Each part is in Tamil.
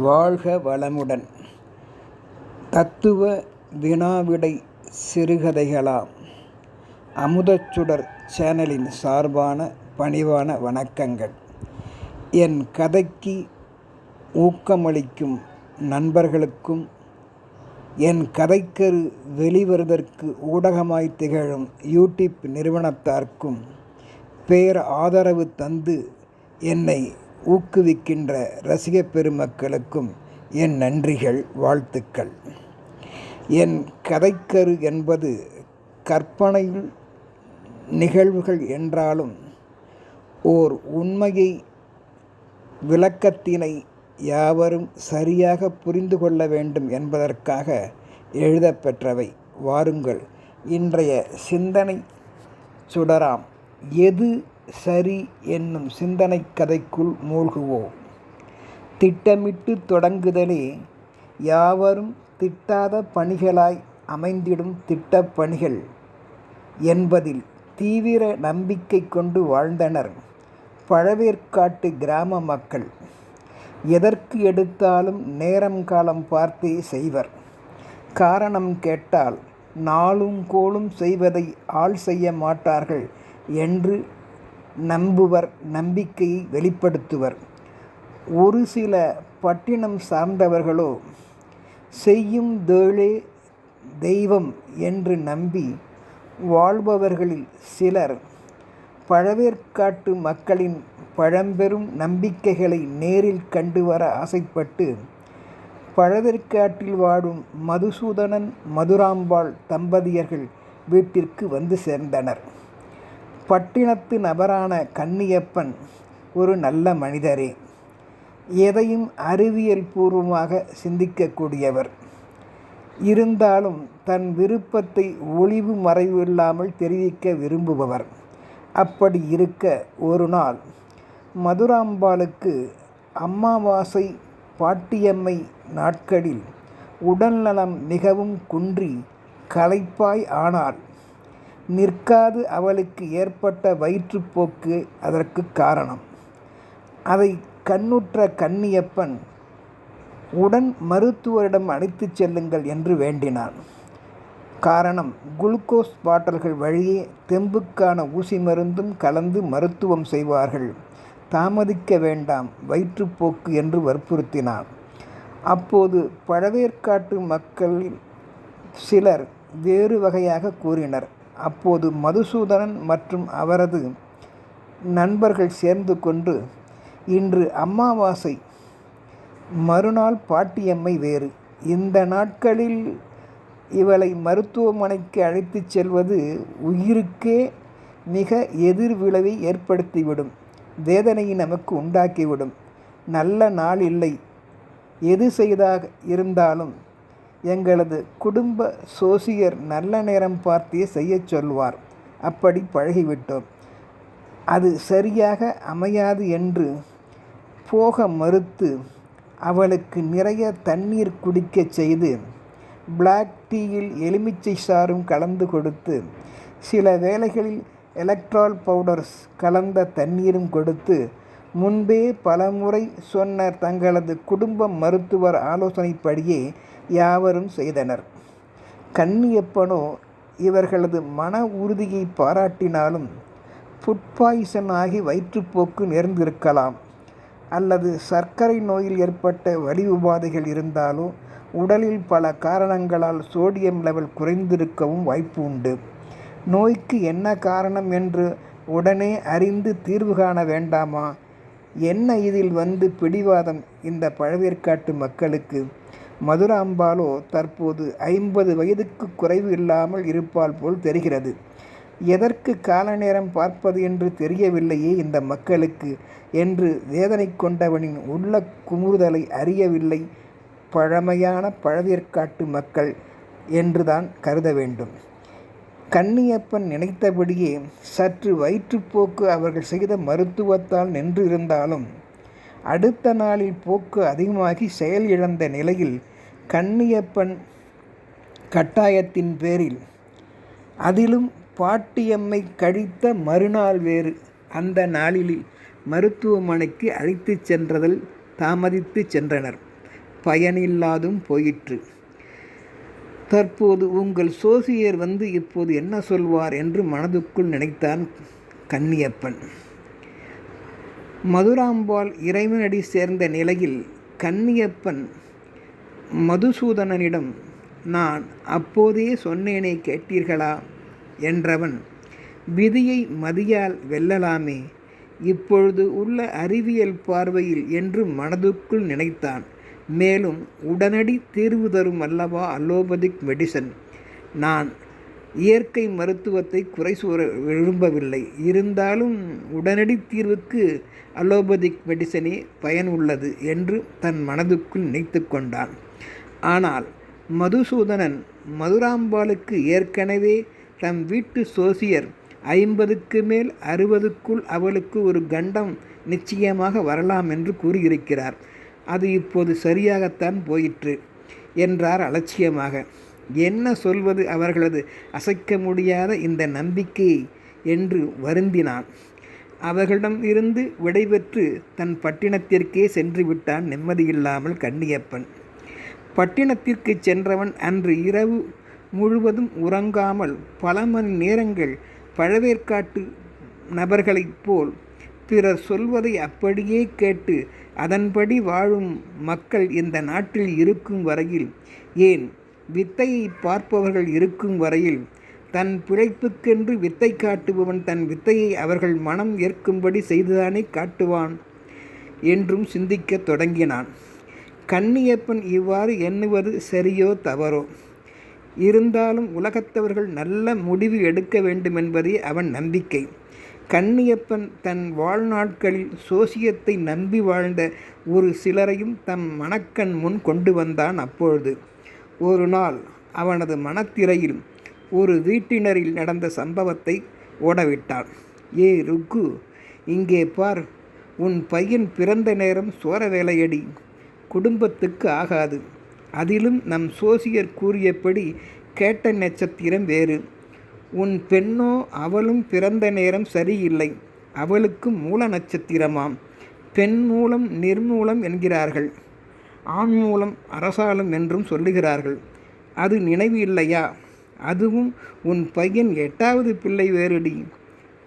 வாழ்க வளமுடன். தத்துவ வினாவிடை சிறுகதைகளாம். அமுதச்சுடர் சேனலின் சார்பான பணிவான வணக்கங்கள். என் கதைக்கு ஊக்கமளிக்கும் நண்பர்களுக்கும் என் கதைக்கரு வெளிவருவதற்கு ஊடகமாய் திகழும் யூடியூப் நிறுவனத்தார்க்கும் பேர் ஆதரவு தந்து என்னை ஊக்குவிக்கின்ற ரசிகப் பெருமக்களுக்கும் என் நன்றிகள் வாழ்த்துக்கள். என் கதைக்கரு என்பது கற்பனையில் நிகழ்வுகள் என்றாலும் ஓர் உண்மையை விளக்கத்தினை யாவரும் சரியாக புரிந்து கொள்ள வேண்டும் என்பதற்காக எழுதப்பெற்றவை. வாருங்கள் இன்றைய சிந்தனை சுடராம். எது சரி என்னும் சிந்தனை கதைக்குள் மூழ்குவோம் திட்டமிட்டு தொடங்குதலே யாவரும் திட்டாத பணிகளாய் அமைந்திடும் திட்டப்பணிகள் என்பதில் தீவிர நம்பிக்கை கொண்டு வாழ்ந்தனர் பழவேற்காட்டு கிராம மக்கள். எதற்கு எடுத்தாலும் நேரம் காலம் பார்த்தே செய்வர். காரணம் கேட்டால் நாளும் கோளும் செய்வதை ஆள் செய்ய மாட்டார்கள் என்று நம்புவர் நம்பிக்கையை வெளிப்படுத்துவர். ஒரு சில பட்டினம் சார்ந்தவர்களோ செய்யும் தொழிலே தெய்வம் என்று நம்பி வாழ்பவர்களில் சிலர் பழவேற்காட்டு மக்களின் பழம்பெரும் நம்பிக்கைகளை நேரில் கண்டு வர ஆசைப்பட்டு பழவேற்காட்டில் வாழும் மதுசூதனன் மதுராம்பாள் தம்பதியர்கள் வீட்டிற்கு வந்து சேர்ந்தனர். பட்டினத்து நபரான கன்னியப்பன் ஒரு நல்ல மனிதரே. எதையும் அறிவியல் பூர்வமாக சிந்திக்கக்கூடியவர். இருந்தாலும் தன் விருப்பத்தை ஒளிவு மறைவு இல்லாமல் தெரிவிக்க விரும்புபவர். அப்படி இருக்க ஒரு நாள் மதுராம்பாளுக்கு அம்மாவாசை பாட்டியம்மை நாட்களில் உடல்நலம் மிகவும் குன்றி களைப்பாய் ஆனாள். நிற்காது அவளுக்கு ஏற்பட்ட வயிற்றுப்போக்கு அதற்கு காரணம். அதை கண்ணுற்ற கன்னியப்பன் உடன் மருத்துவரிடம் அழைத்துச் செல்லுங்கள் என்று வேண்டினான். காரணம் குளுக்கோஸ் பாட்டல்கள் வழியே தெம்புக்கான ஊசி மருந்தும் கலந்து மருத்துவம் செய்வார்கள். தாமதிக்க வேண்டாம் வயிற்றுப்போக்கு என்று வற்புறுத்தினார் அப்போது பழவேற்காட்டு மக்களில் சிலர் வேறு வகையாக கூறினர். அப்போது மதுசூதனன் மற்றும் அவரது நண்பர்கள் சேர்ந்து கொண்டு இன்று அமாவாசை. மறுநாள் பாட்டியம்மை வேறு. இந்த நாட்களில் இவளை மருத்துவமனைக்கு அழைத்துச் செல்வது உயிருக்கே மிக எதிர் விளைவை ஏற்படுத்திவிடும். வேதனையை நமக்கு உண்டாக்கிவிடும். நல்ல நாள் இல்லை. எது செய்தாக இருந்தாலும் எங்களது குடும்ப சோசியர் நல்ல நேரம் பார்த்தே செய்யச் சொல்வார். அப்படி பழகிவிட்டோம். அது சரியாக அமையாது என்று போக மறுத்து அவளுக்கு நிறைய தண்ணீர் குடிக்கச் செய்து பிளாக் டீயில் எலுமிச்சை சாறும் கலந்து கொடுத்து சில வேளைகளில் எலக்ட்ரால் பவுடர்ஸ் கலந்த தண்ணீரும் கொடுத்து முன்பே பலமுறை சொன்ன தங்களது குடும்ப மருத்துவர் ஆலோசனைப்படியே யாவரும் செய்தனர். கண்ணியப்பனோ இவர்களது மன உறுதியை பாராட்டினாலும் ஃபுட் பாய்சன் ஆகி வயிற்றுப்போக்கு நேர்ந்திருக்கலாம். அல்லது சர்க்கரை நோயில் ஏற்பட்ட வலி உபாதைகள் இருந்தாலோ உடலில் பல காரணங்களால் சோடியம் லெவல் குறைந்திருக்கவும் வாய்ப்பு உண்டு நோய்க்கு என்ன காரணம் என்று உடனே அறிந்து தீர்வு காண வேண்டாமா? என்ன இதில் வந்து பிடிவாதம்? இந்த பழவேற்காட்டு மக்களுக்கு மதுராம்பாலோ தற்போது ஐம்பது வயதுக்கு குறைவு இல்லாமல் இருப்பால் போல் தெரிகிறது. எதற்கு கால நேரம் பார்ப்பது என்று தெரியவில்லையே இந்த மக்களுக்கு என்று வேதனை கொண்டவனின் உள்ள குமுறுதலை அறியவில்லை பழமையான பழவேற்காட்டு மக்கள் என்றுதான் கருத வேண்டும். கன்னியப்பன் நினைத்தபடியே சற்று வயிற்றுப்போக்கு அவர்கள் செய்த மருத்துவத்தால் நின்றிருந்தாலும் அடுத்த நாளில் போக்கு அதிகமாகி செயல் இழந்த நிலையில் கன்னியப்பன் கட்டாயத்தின் பேரில் அதிலும் பாட்டியம்மை கழித்த மறுநாள் வேறு. அந்த நாளில் மருத்துவமனைக்கு அழைத்துச் சென்றதில் தாமதித்து சென்றனர். பயனில்லாதும் போயிற்று. தற்போது உங்கள் சோசியர் வந்து இப்போது என்ன சொல்வார் என்று மனதுக்குள் நினைத்தான் கன்னியப்பன். மதுராம்பாள் இறைவனடி சேர்ந்த நிலையில் கன்னியப்பன் மதுசூதனனிடம் நான் அப்போதே சொன்னேனே கேட்டீர்களா? என்றவன் விதியை மதியால் வெல்லலாமே. இப்பொழுது உள்ள அறிவியல் பார்வையில் என்று மனதுக்குள் நினைத்தான். மேலும் உடனடி தீர்வு தரும் அல்லவா அலோபதிக் மெடிசன். நான் இயற்கை மருத்துவத்தை குறை கூற விரும்பவில்லை. இருந்தாலும் உடனடி தீர்வுக்கு அலோபதிக் மெடிசனே பயனுள்ளது என்று தன் மனதுக்குள் நினைத்து கொண்டான். ஆனால் மதுசூதனன் மதுராம்பாளுக்கு ஏற்கனவே தம் வீட்டு சோசியர் ஐம்பதுக்கு மேல் அறுபதுக்குள் அவளுக்கு ஒரு கண்டம் நிச்சயமாக வரலாம் என்று கூறியிருக்கிறார். அது இப்போது சரியாகத்தான் போயிற்று என்றார் அலட்சியமாக. என்ன சொல்வது அவர்களது? அசைக்க முடியாத இந்த நம்பிக்கை என்று வருந்தினான். அவர்களிடம் இருந்து விடைபெற்று தன் பட்டினத்திற்கே சென்று விட்டான் நிம்மதியில்லாமல் கண்ணியப்பன் பட்டினத்திற்கு சென்றவன் அன்று இரவு முழுவதும் உறங்காமல் பல மணி நேரங்கள் பழவேற்காட்டு நபர்களைப் போல் பிறர் சொல்வதை அப்படியே கேட்டு அதன்படி வாழும் மக்கள் இந்த நாட்டில் இருக்கும் வரையில் ஏன் வித்தையை பார்ப்பவர்கள் இருக்கும் வரையில் தன் பிழைப்புக்கென்று வித்தை காட்டுபவன் தன் வித்தையை அவர்கள் மனம் ஏற்கும்படி செய்துதானே காட்டுவான் என்றும் சிந்திக்கத் தொடங்கினான். கண்ணியப்பன் இவ்வாறு எண்ணுவது சரியோ தவறோ? இருந்தாலும் உலகத்தவர்கள் நல்ல முடிவு எடுக்க வேண்டுமென்பதே அவன் நம்பிக்கை. கண்ணியப்பன் தன் வாழ்நாட்களில் சோசியத்தை நம்பி வாழ்ந்த ஒரு சிலரையும் தம் மணக்கண் முன் கொண்டு வந்தான் அப்பொழுது. ஒரு நாள் அவனது மனத்திரையில் ஒரு வீட்டினரில் நடந்த சம்பவத்தை ஓடவிட்டான். ஏ ருக்கு இங்கே பார். உன் பையன் பிறந்த நேரம் சோர வேலையடி. குடும்பத்துக்கு ஆகாது. அதிலும் நம் சோசியர் கூறியபடி கேட்ட நட்சத்திரம் வேறு. உன் பெண்ணோ அவளும் பிறந்த நேரம் சரியில்லை. அவளுக்கு மூல நட்சத்திரமாம். பெண் மூலம் நிர்மூலம் என்கிறார்கள். ஆண் மூலம் அரசாலும் என்றும் சொல்லுகிறார்கள். அது நினைவு இல்லையா? அதுவும் உன் பையன் எட்டாவது பிள்ளை வேறுடி.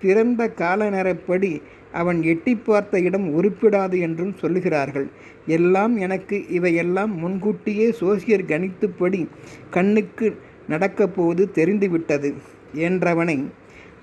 பிறந்த கால நேரப்படி அவன் எட்டி பார்த்த இடம் உருப்பிடாது என்றும் சொல்லுகிறார்கள். எல்லாம் எனக்கு இவையெல்லாம் முன்கூட்டியே சோசியர் கணித்துப்படி கண்ணுக்கு நடக்கப்போது தெரிந்துவிட்டது என்றவனை.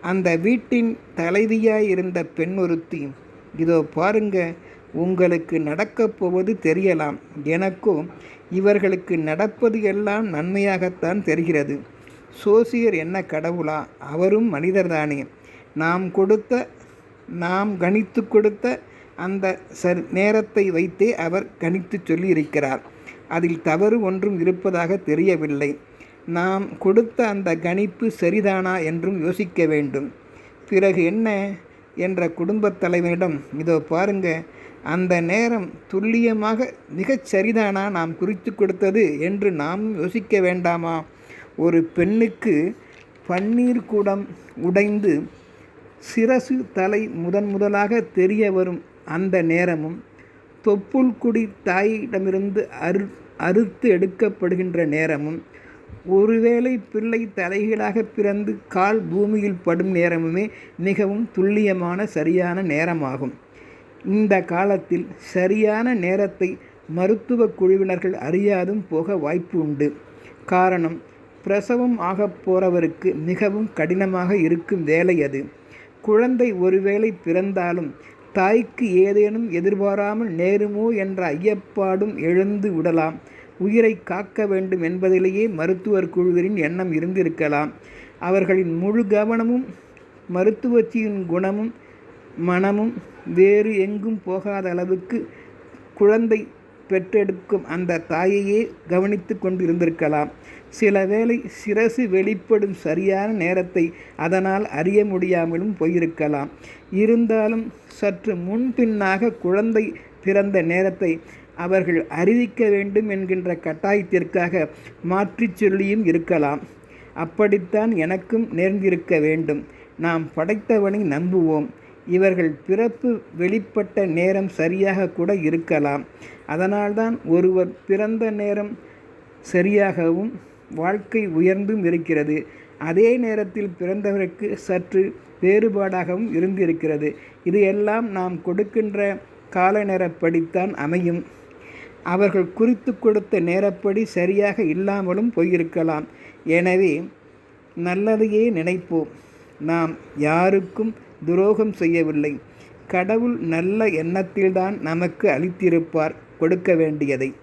அந்த வீட்டின் தலைவியாயிருந்த பெண் ஒருத்தி இதோ பாருங்க உங்களுக்கு நடக்கப் போவது தெரியலாம். எனக்கோ இவர்களுக்கு நடப்பது எல்லாம் நன்மையாகத்தான் தெரிகிறது. சோசியர் என்ன கடவுளா? அவரும் மனிதர்தானே. நாம் கொடுத்த நாம் கணித்து கொடுத்த அந்த சர் நேரத்தை வைத்தே அவர் கணித்து சொல்லியிருக்கிறார். அதில் தவறு ஒன்றும் இருப்பதாக தெரியவில்லை. நாம் கொடுத்த அந்த கணிப்பு சரிதானா என்றும் யோசிக்க வேண்டும். பிறகு என்ன? என்ற குடும்பத் தலைவனிடம் இதோ பாருங்கள் அந்த நேரம் துல்லியமாக மிகச் சரிதானா நாம் குறித்து கொடுத்தது என்று நாம் யோசிக்க வேண்டாமா? ஒரு பெண்ணுக்கு பன்னீர் குடம் உடைந்து சிரசு தலை முதன் முதலாக தெரிய வரும் அந்த நேரமும் தொப்புள் குடி தாயிடமிருந்து அரு அறுத்து எடுக்கப்படுகின்ற நேரமும் ஒருவேளை பிள்ளை தலைகீழாக பிறந்து கால் பூமியில் படும் நேரமுமே மிகவும் துல்லியமான சரியான நேரமாகும். இந்த காலத்தில் சரியான நேரத்தை மருத்துவ குழுவினர்கள் அறியாதும் போக வாய்ப்பு உண்டு. காரணம் பிரசவம் ஆகப் போகிறவருக்கு மிகவும் கடினமாக இருக்கும் வேலை அது. குழந்தை ஒருவேளை பிறந்தாலும் தாய்க்கு ஏதேனும் எதிர்பாராமல் நேருமோ என்ற ஐயப்பாடும் எழுந்து விடலாம். உயிரை காக்க வேண்டும் என்பதிலேயே மருத்துவர் குழுவின் எண்ணம் இருந்திருக்கலாம். அவர்களின் முழு கவனமும் மருத்துவச்சியின் குணமும் மனமும் வேறு எங்கும் போகாத அளவுக்கு குழந்தை பெற்றெடுக்கும் அந்த தாயையே கவனித்து கொண்டிருந்திருக்கலாம். சில வேளை சிரசு வெளிப்படும் சரியான நேரத்தை அதனால் அறிய முடியாமலும் போயிருக்கலாம். இருந்தாலும் சற்று முன்பின்னாக குழந்தை பிறந்த நேரத்தை அவர்கள் அறிவிக்க வேண்டும் என்கின்ற கட்டாயத்திற்காக மாற்றிச் சொல்லியும் இருக்கலாம். அப்படித்தான் எனக்கும் நேர்ந்திருக்க வேண்டும். நாம் படைத்தவனை நம்புவோம். இவர்கள் பிறப்பு வெளிப்பட்ட நேரம் சரியாக கூட இருக்கலாம். அதனால்தான் ஒருவர் பிறந்த நேரம் சரியாகவும் வாழ்க்கை உயர்ந்தும் இருக்கிறது. அதே நேரத்தில் பிறந்தவருக்கு சற்று வேறுபாடாகவும் இருந்திருக்கிறது. இது எல்லாம் நாம் கொடுக்கின்ற கால நேரப்படித்தான் அமையும். அவர்கள் குறித்து கொடுத்த நேரப்படி சரியாக இல்லாமலும் போயிருக்கலாம். எனவே நல்லதையே நினைப்போம். நாம் யாருக்கும் துரோகம் செய்யவில்லை. கடவுள் நல்ல எண்ணத்தில்தான் நமக்கு அளித்திருப்பார் கொடுக்க வேண்டியதை.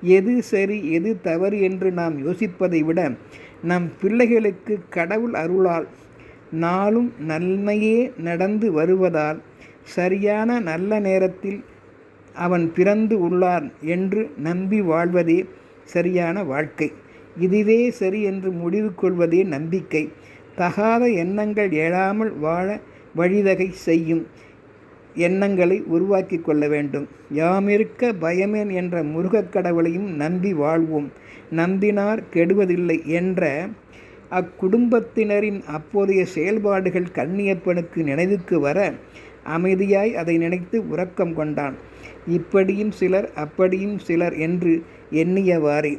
எது சரி எது தவறு என்று நாம் யோசிப்பதை விட நம் பிள்ளைகளுக்கு கடவுள் அருளால் நாளும் நன்மையே நடந்து வருவதால் சரியான நல்ல நேரத்தில் அவன் பிறந்து உள்ளான் என்று நம்பி வாழ்வதே சரியான வாழ்க்கை. இதுவே சரி என்று முடிவு கொள்வதே நம்பிக்கை. தகாத எண்ணங்கள் எழாமல் வாழ வழிவகை செய்யும் எண்ணங்களை உருவாக்கி கொள்ள வேண்டும். யாமிருக்க பயமேன் என்ற முருகக் கடவுளையும் நம்பி வாழ்வோம். நம்பினார் கெடுவதில்லை என்ற அக்குடும்பத்தினரின் அப்போதைய செயல்பாடுகள் கண்ணியப்பனுக்கு நினைவுக்கு வர அமைதியாய் அதை நினைத்து உறக்கம் கொண்டான். இப்படியும் சிலர் அப்படியும் சிலர் என்று எண்ணியவாறே.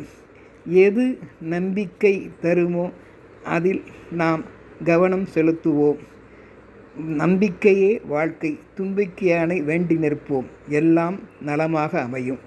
எது நம்பிக்கை தருமோ அதில் நாம் கவனம் செலுத்துவோம். நம்பிக்கையே வாழ்க்கை தும்பிக்கையானை வேண்டி நிற்போம். எல்லாம் நலமாக அமையும்.